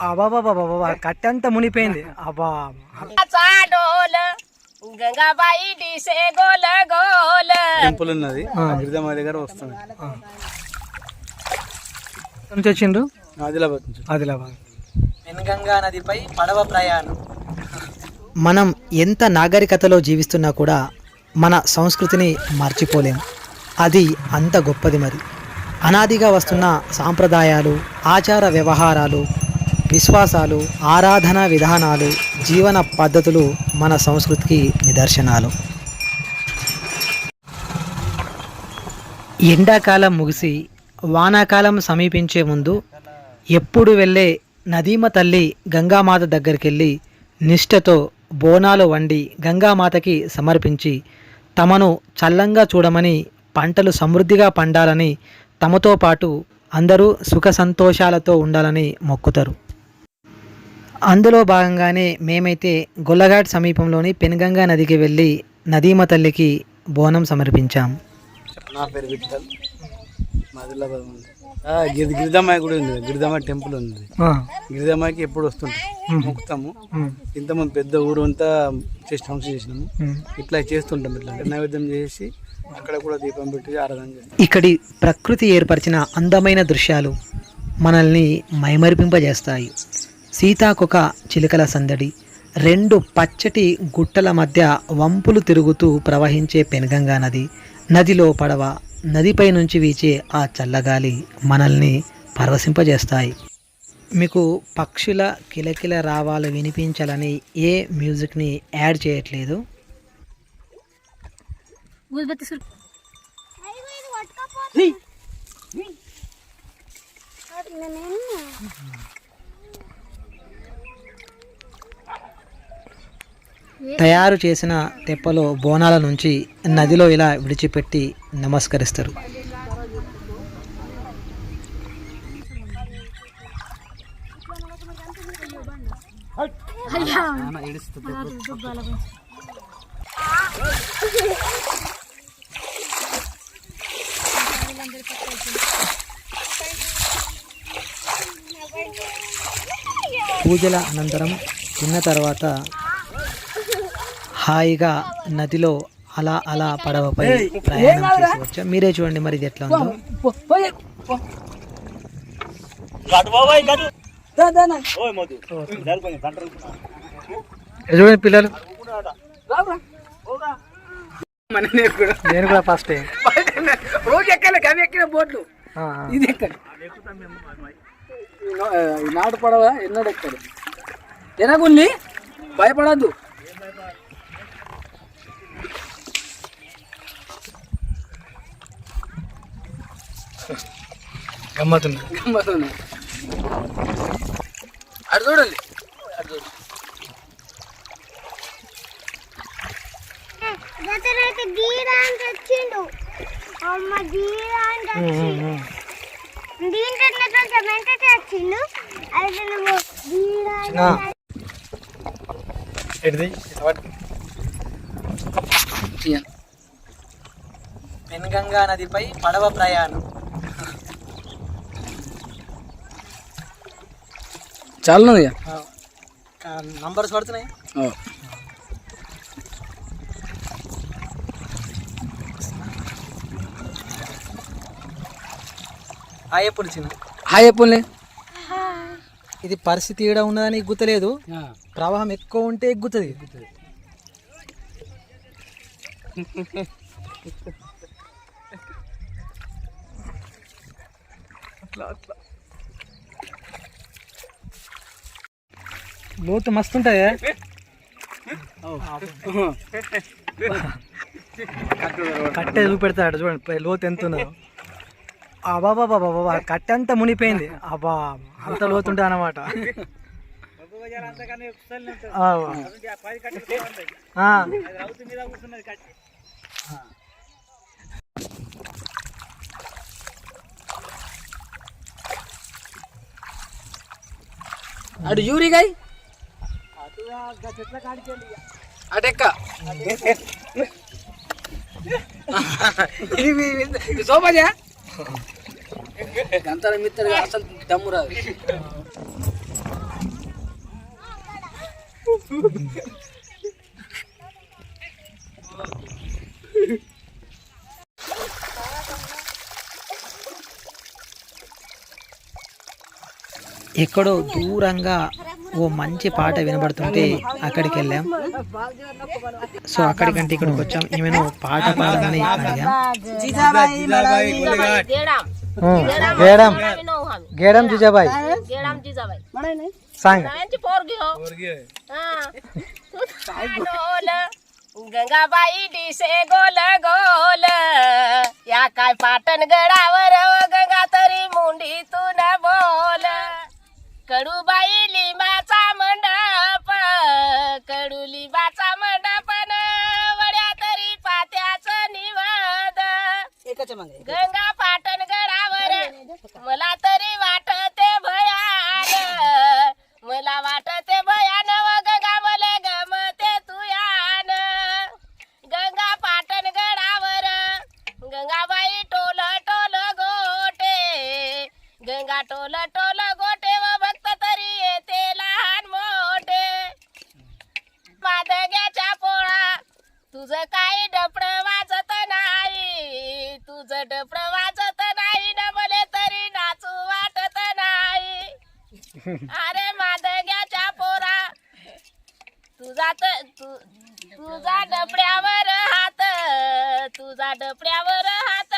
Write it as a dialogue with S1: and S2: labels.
S1: అబాబాబాబా కట్టంతా మునిపోయింది.
S2: Temple ఉన్నది గిరిజమ్మ దగ్గర వస్తుంది.
S1: నుంచి వచ్చిండ్రు?
S2: ఆదిలాబాద్ నుంచి.
S1: ఆదిలాబాద్. పెన్గంగా నదిపై పడవ ప్రయాణం. మనం ఎంత నాగరికతలో జీవిస్తున్నా కూడా మన సంస్కృతిని మర్చిపోలేం. అది అంత గొప్పది మరి. అనాదిగా వస్తున్న సాంప్రదాయాలు ఆచార వ్యవహారాలు విశ్వాసాలు ఆరాధన విధానాలు జీవన పద్ధతులు మన సంస్కృతికి నిదర్శనాలు. ఎండాకాలం ముగిసి వానాకాలం సమీపించే ముందు ఎప్పుడు వెళ్ళే నదీమ తల్లి గంగామాత దగ్గరికి వెళ్ళి నిష్ఠతో బోనాలు వండి గంగామాతకి సమర్పించి తమను చల్లంగా చూడమని పంటలు సమృద్ధిగా పండాలని తమతో పాటు అందరూ సుఖ సంతోషాలతో ఉండాలని మొక్కుతారు. అందులో భాగంగానే మేమైతే గొల్లఘాట్ సమీపంలోని పెనుగంగా నదికి వెళ్ళి నదీమ తల్లికి బోనం సమర్పించాం.
S2: నా పేరు విఠల్. మా ఆదిలాబాద్ ఉంది ఆ, గిరి గిరిజమ్మాయి కూడా ఉంది. గిరిజమ్మ టెంపుల్ ఉంది గిరిజమ్మాయికి ఎప్పుడు వస్తుంటాం. మొక్కుతాము. ఇంతమంది పెద్ద ఊరు అంతా చేసి ఫంక్షన్ చేసినాము. ఇట్లా చేస్తుంటాం ఇట్లా. నైవేద్యం చేసి అక్కడ కూడా దీపం పెట్టి ఆరాధన చేస్తాం.
S1: ఇక్కడి ప్రకృతి ఏర్పరిచిన అందమైన దృశ్యాలు మనల్ని మైమరిపింపజేస్తాయి. సీతాకొక చిలుకల సందడి. రెండు పచ్చటి గుట్టల మధ్య వంపులు తిరుగుతూ ప్రవహించే పెనుగంగా నది. నదిలో పడవ నదిపై నుంచి వీచే ఆ చల్లగాలి మనల్ని పరవశింపజేస్తాయి. మీకు పక్షుల కిలకిల రావాలు వినిపించాలని ఏ మ్యూజిక్ని యాడ్ చేయట్లేదు? తయారు చేసిన తెప్పలో బోనాల నుంచి నదిలో ఇలా విడిచిపెట్టి నమస్కరిస్తారు. పూజల అనంతరం తిన్న తర్వాత హాయిగా నదిలో అలా అలా పడవపై ప్రయాణం చేసి వచ్చాం మీరే చూడండి మరి ఇది ఎట్లా ఉందో. చూడండి పిల్లలు. నేను కూడా ఫస్ట్
S3: రోజు ఎక్కాలి కవి ఎక్కిన బోట్లు. ఇది ఈ నాటు పడవ ఎన్నడు ఎక్కాడు ఎనగుల్ని భయపడద్దు.
S2: గమ్మతుంది
S3: గమ్మత్తున్నా. అటు చూడండి. అటు చూడండి
S4: జతనైతే గీరానికి వచ్చిండు. అమ్మ గీరానికి వచ్చిండు. దీంట్లో కొంచెం వెంటనే వచ్చిండు. అయితే నువ్వు గీరానికి
S2: ఎడిది?
S3: ఇయ్య.
S1: పెన్గంగా నదిపై పడవ ప్రయాణం.
S3: చాలా ఉంది.
S1: నంబర్స్ పడుతున్నాయి. హాయ్ ఎప్పుడు చిన్న.
S3: హాయ్
S1: ఇది పరిస్థితి ఈడ ఉన్నదని ఎగ్గుతలేదు ప్రవాహం ఎక్కువ ఉంటే ఎగ్గుతుంది లోతు మస్తు ఉంటుంది. కట్టె చూపెడతాడు చూడండి లోతు ఎంత ఉన్నదో. అబాబాబాబా కట్టె అంతా మునిపోయింది అబ్బా అంత లోతు అన్నమాట. అనమాట ఆ.
S3: యూరిగాయ్ అటెక్క. ఇది మీ- సోమజా గంతల మిత్రుడు అసలు దమ్ము రాదు.
S1: ఎక్కడో దూరంగా ఓ మంచి పాట వినబడుతుంటే అక్కడికి వెళ్ళాం సో అక్కడికంటే ఇక్కడికి వచ్చాం ఏమైనా పాట పాడమని అడిగాం
S5: गेडाम
S1: గేడం
S5: विनो हम
S1: గేడం జిజాబాయ్
S5: गेडाम जिजाबाई
S1: సాంగ్
S5: सगळ्यांची पोरगी हो हा. ढोल गंगाबाई दिसे गोल गोल या काय पाटण गडावर व गंगा कडूबाई लिंबाचा मंडप कडू लिंबाचा मंडप न वड्या तरी पात्याचं निवद. गंगा तुझं काही डपड वाजत नाही? तुझं डपड वाजत नाही डबले तरी नाचू वाटत नाही. अरे मादग्याच्या पोरा तुझा तु- तुझा डपड्यावर हात तुझा डपड्यावर हात